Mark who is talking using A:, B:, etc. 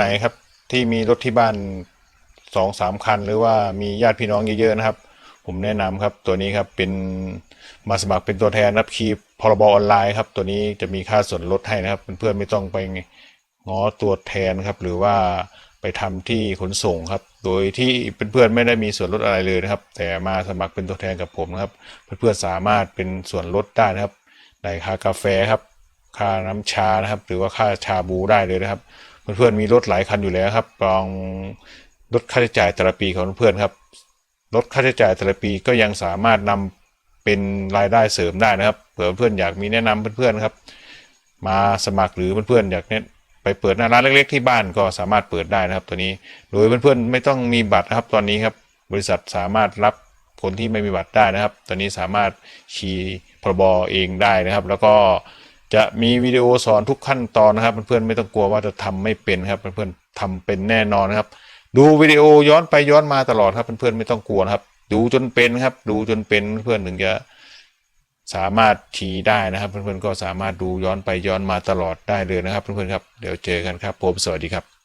A: ไหนครับที่มีรถที่บ้านสองสามคัน หรือว่ามีญาติพี่น้องเยอะๆนะครับ ผมแนะนำครับตัวนี้ครับเป็นมาสมัครเป็นตัวแทนรับคีพรบออนไลน์ครับ ตัวนี้จะมีค่าส่วนลดให้นะครับเพื่อนๆไม่ต้องไปง้อตัวแทนครับ หรือว่าไปทำที่ขนส่งครับ โดยที่เพื่อนๆไม่ได้มีส่วนลดอะไรเลยนะครับ แต่มาสมัครเป็นตัวแทนกับผมนะครับ เพื่อนๆสามารถเป็นส่วนลดได้นะครับในค่ากาแฟครับ ค่าน้ำชานะครับ หรือว่าค่าชาบูได้เลยนะครับ เพื่อนๆมีรถหลายคันอยู่แล้วครับลองลดค่าใช้จ่ายแต่ละปีของเพื่อนครับลดค่าใช้จ่ายแต่ละปีก็ยังสามารถนำเป็นรายได้เสริมได้นะครับ เผื่อเพื่อนอยากมีแนะนำเพื่อนๆครับ มาสมัครหรือเพื่อนๆอยากเนี่ยไปเปิดหน้าร้านเล็กๆที่บ้านก็สามารถเปิดได้นะครับ ตัวนี้โดยเพื่อนๆไม่ต้องมีบัตรนะครับ ตอนนี้ครับบริษัทสามารถรับคนที่ไม่มีบัตรได้นะครับ ตอนนี้สามารถขี่พรบเองได้นะครับ แล้วก็ จะมีวิดีโอสอนทุกขั้นตอนนะครับ เพื่อนๆไม่ต้องกลัวว่าจะทำไม่เป็นครับเพื่อนๆทำเป็นแน่นอนนะครับ ดูวิดีโอย้อนไปย้อนมาตลอดครับเพื่อนๆไม่ต้องกลัวครับ ดูจนเป็นครับ ดูจนเป็นเพื่อนๆถึงจะสามารถขี่ได้นะครับ เพื่อนๆก็สามารถดูย้อนไปย้อนมาตลอดได้เลยนะครับ เพื่อนๆครับเดี๋ยวเจอกันครับผมสวัสดีครับ